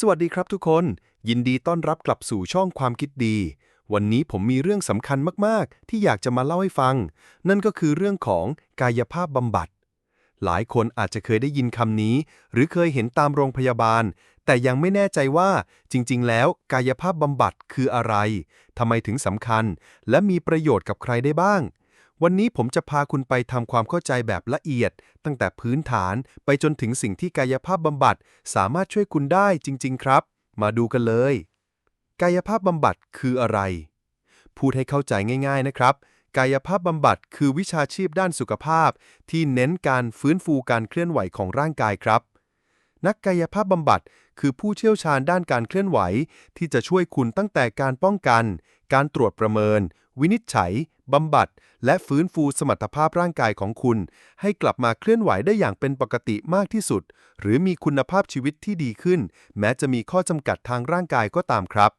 สวัสดีครับทุกคน ยินดีต้อนรับกลับสู่ช่องความคิดดี วันนี้ผมมีเรื่องสำคัญมาก ๆ ที่อยากจะมาเล่าให้ฟัง นั่นก็คือเรื่องของกายภาพบำบัด หลายคนอาจจะเคยได้ยินคำนี้ หรือเคยเห็นตามโรงพยาบาล แต่ยังไม่แน่ใจว่าจริง ๆ แล้วกายภาพบำบัดคืออะไรทำไมถึงสำคัญ และมีประโยชน์กับใครได้บ้าง วันนี้ผมจะพาคุณไปทำความเข้าใจแบบละเอียด ตั้งแต่พื้นฐานไปจนถึงสิ่งที่กายภาพบำบัดสามารถช่วยคุณได้จริง ๆ ครับ มาดูกันเลย กายภาพบำบัดคืออะไร พูดให้เข้าใจง่าย ๆ นะครับ กายภาพบำบัดคือวิชาชีพด้านสุขภาพ ที่เน้นการฟื้นฟูการเคลื่อนไหวของร่างกายครับนักกายภาพบำบัดคือผู้เชี่ยวชาญด้านการเคลื่อนไหว ที่จะช่วยคุณตั้งแต่การป้องกัน การตรวจประเมิน วินิจฉัย บำบัด และฟื้นฟูสมรรถภาพร่างกายของคุณ ให้กลับมาเคลื่อนไหวได้อย่างเป็นปกติมากที่สุด หรือมีคุณภาพชีวิตที่ดีขึ้น แม้จะมีข้อจำกัดทางร่างกายก็ตามครับ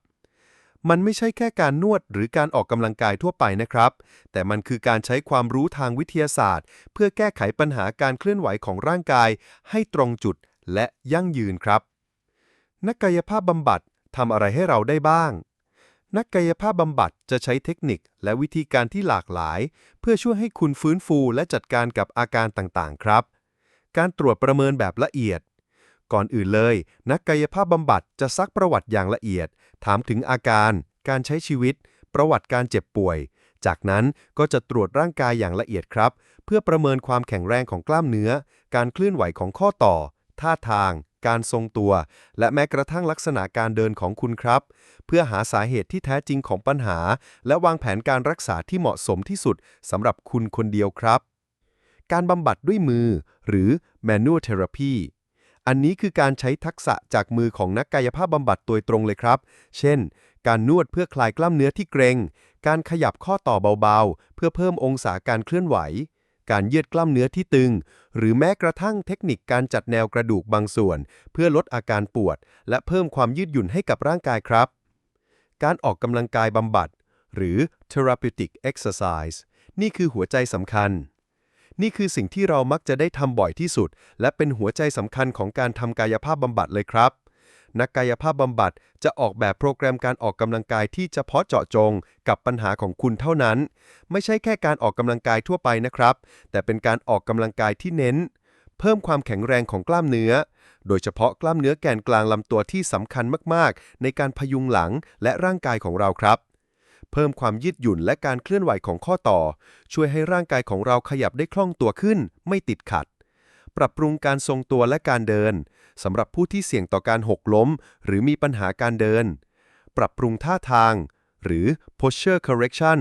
มันไม่ใช่แค่การนวดหรือการออกกำลังกายทั่วไปนะครับ แต่มันคือการใช้ความรู้ทางวิทยาศาสตร์ เพื่อแก้ไขปัญหาการเคลื่อนไหวของร่างกาย ให้ตรงจุดและยั่งยืนครับ นักกายภาพบำบัดทำอะไรให้เราได้บ้าง นักกายภาพบำบัดจะใช้เทคนิคและวิธีการที่หลากหลาย เพื่อช่วยให้คุณฟื้นฟูและจัดการกับอาการต่างๆ ครับ การตรวจประเมินแบบละเอียด ก่อนอื่นเลย นักกายภาพบำบัดจะซักประวัติอย่างละเอียด ถามถึงอาการ การใช้ชีวิต ประวัติการเจ็บป่วย จากนั้นก็จะตรวจร่างกายอย่างละเอียดครับ เพื่อประเมินความแข็งแรงของกล้ามเนื้อ การเคลื่อนไหวของข้อต่อ ท่าทาง การทรงตัว และแม้กระทั่งลักษณะการเดินของคุณครับ เพื่อหาสาเหตุที่แท้จริงของปัญหา และวางแผนการรักษาที่เหมาะสมที่สุดสำหรับคุณคนเดียวครับ การบำบัดด้วยมือ หรือ manual therapy อันนี้คือการใช้ทักษะจากมือของนักกายภาพบำบัดโดยตรงเลยครับ เช่น การนวดเพื่อคลายกล้ามเนื้อที่เกร็ง การขยับข้อต่อเบาๆ เพื่อเพิ่มองศาการเคลื่อนไหว การยืดกล้ามเนื้อที่ตึง หรือแม้กระทั่งเทคนิคการจัดแนวกระดูกบางส่วน เพื่อลดอาการปวด และเพิ่มความยืดหยุ่นให้กับร่างกายครับ การออกกำลังกายบำบัด หรือ therapeutic exercise นี่คือหัวใจสำคัญ นี่คือสิ่งที่เรามักจะได้ทำบ่อยที่สุด และเป็นหัวใจสำคัญของการทำกายภาพบำบัดเลยครับ นักกายภาพบำบัดจะออกแบบโปรแกรมการออกกำลังกายที่เฉพาะเจาะจงกับปัญหาของคุณเท่านั้น ไม่ใช่แค่การออกกำลังกายทั่วไปนะครับ แต่เป็นการออกกำลังกายที่เน้น เพิ่มความแข็งแรงของกล้ามเนื้อ โดยเฉพาะกล้ามเนื้อแกนกลางลำตัวที่สำคัญมากๆ ในการพยุงหลังและร่างกายของเราครับเพิ่มความยืดหยุ่นและการเคลื่อนไหวของข้อต่อ ช่วยให้ร่างกายของเราขยับได้คล่องตัวขึ้น ไม่ติดขัด ปรับปรุงการทรงตัวและการเดินสำหรับผู้ที่เสี่ยงต่อการหกล้ม หรือมีปัญหาการเดิน ปรับปรุงท่าทาง หรือ posture correction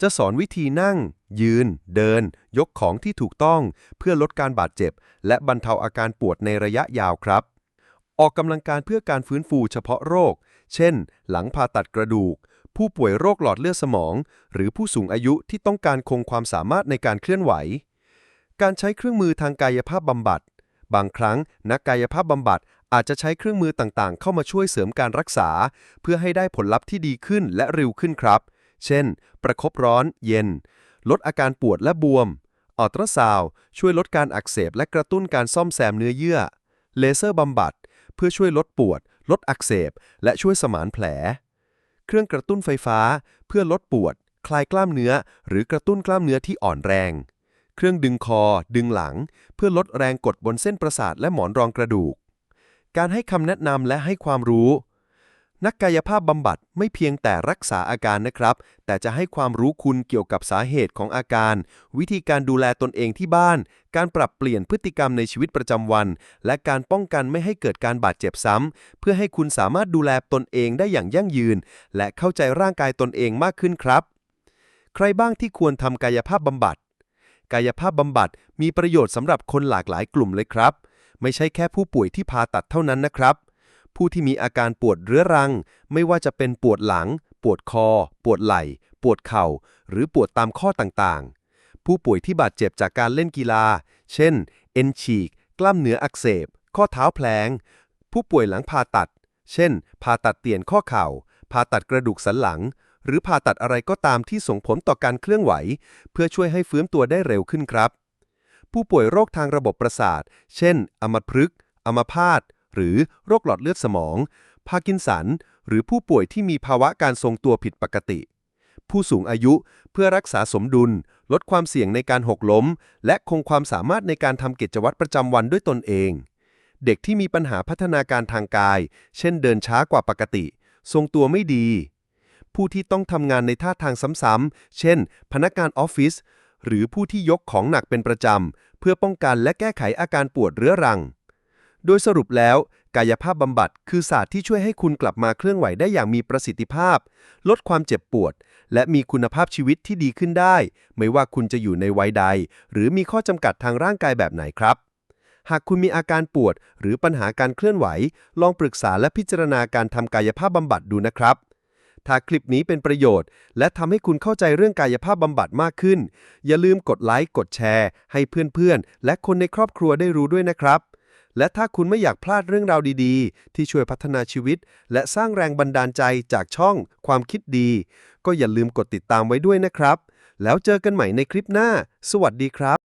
จะสอนวิธีนั่ง ยืน เดิน ยกของที่ถูกต้อง เพื่อลดการบาดเจ็บ และบรรเทาอาการปวดในระยะยาวครับ ออกกำลังการเพื่อการฟื้นฟูเฉพาะโรค เช่น หลังผ่าตัดกระดูก ผู้ป่วยโรคหลอดเลือดสมอง หรือผู้สูงอายุที่ต้องการคงความสามารถในการเคลื่อนไหว การใช้เครื่องมือทางกายภาพบำบัด บางครั้งนักกายภาพบำบัดอาจจะใช้เครื่องมือต่างๆ เข้ามาช่วยเสริมการรักษา เพื่อให้ได้ผลลัพธ์ที่ดีขึ้นและเร็วขึ้นครับ เช่น ประคบร้อน เย็น ลดอาการปวดและบวมอัลตราซาว์ช่วยลดการอักเสบและกระตุ้นการซ่อมแซมเนื้อเยื่อ เลเซอร์บำบัด เพื่อช่วยลดปวด ลดอักเสบ และช่วยสมานแผล เครื่องกระตุ้นไฟฟ้า เพื่อลดปวด คลายกล้ามเนื้อ หรือกระตุ้นกล้ามเนื้อที่อ่อนแรง เครื่องดึงคอ ดึงหลัง เพื่อลดแรงกดบนเส้นประสาทและหมอนรองกระดูก การให้คำแนะนำและให้ความรู้ นักกายภาพบำบัดไม่เพียงแต่รักษาอาการนะครับ แต่จะให้ความรู้คุณเกี่ยวกับสาเหตุของอาการ วิธีการดูแลตนเองที่บ้าน การปรับเปลี่ยนพฤติกรรมในชีวิตประจำวัน และการป้องกันไม่ให้เกิดการบาดเจ็บซ้ำเพื่อให้คุณสามารถดูแลตนเองได้อย่างยั่งยืน และเข้าใจร่างกายตนเองมากขึ้นครับ ใครบ้างที่ควรทำกายภาพบำบัด กายภาพบำบัดมีประโยชน์สำหรับคนหลากหลายกลุ่มเลยครับ ไม่ใช่แค่ผู้ป่วยที่ผ่าตัดเท่านั้นนะครับ ผู้ที่มีอาการปวดเรื้อรัง ไม่ว่าจะเป็นปวดหลัง ปวดคอ ปวดไหล่ ปวดเข่า หรือปวดตามข้อต่างๆ ผู้ป่วยที่บาดเจ็บจากการเล่นกีฬา เช่น เอ็นฉีก กล้ามเนื้ออักเสบ ข้อเท้าแผลง ผู้ป่วยหลังผ่าตัด เช่น ผ่าตัดเตียนข้อเข่า ผ่าตัดกระดูกสันหลัง หรือผ่าตัดอะไรก็ตามที่ส่งผลต่อการเคลื่อนไหว เพื่อช่วยให้ฟื้นตัวได้เร็วขึ้นครับ ผู้ป่วยโรคทางระบบประสาท เช่นอัมพฤกษ์อัมพาต หรือโรคหลอดเลือดสมอง พาร์กินสัน หรือผู้ป่วยที่มีภาวะการทรงตัวผิดปกติ ผู้สูงอายุเพื่อรักษาสมดุล ลดความเสี่ยงในการหกล้ม และคงความสามารถในการทำกิจวัตรประจำวันด้วยตนเอง เด็กที่มีปัญหาพัฒนาการทางกาย เช่นเดินช้ากว่าปกติ ทรงตัวไม่ดี ผู้ที่ต้องทำงานในท่าทางซ้ำๆ เช่น พนักงานออฟฟิศหรือผู้ที่ยกของหนักเป็นประจำ เพื่อป้องกันและแก้ไขอาการปวดเรื้อรัง โดยสรุปแล้ว กายภาพบำบัดคือศาสตร์ที่ช่วยให้คุณกลับมาเคลื่อนไหวได้อย่างมีประสิทธิภาพ ลดความเจ็บปวด และมีคุณภาพชีวิตที่ดีขึ้นได้ ไม่ว่าคุณจะอยู่ในวัยใด หรือมีข้อจำกัดทางร่างกายแบบไหนครับหากคุณมีอาการปวดหรือปัญหาการเคลื่อนไหว ลองปรึกษาและพิจารณาการทำกายภาพบำบัดดูนะครับ ถ้าคลิปนี้เป็นประโยชน์ และทำให้คุณเข้าใจเรื่องกายภาพบำบัดมากขึ้น อย่าลืมกดไลค์กดแชร์ ให้เพื่อนๆ และคนในครอบครัวได้รู้ด้วยนะครับ และถ้าคุณไม่อยากพลาดเรื่องราวดีๆ ที่ช่วยพัฒนาชีวิต และสร้างแรงบันดาลใจจากช่องความคิดดี ก็อย่าลืมกดติดตามไว้ด้วยนะครับ แล้วเจอกันใหม่ในคลิปหน้า สวัสดีครับ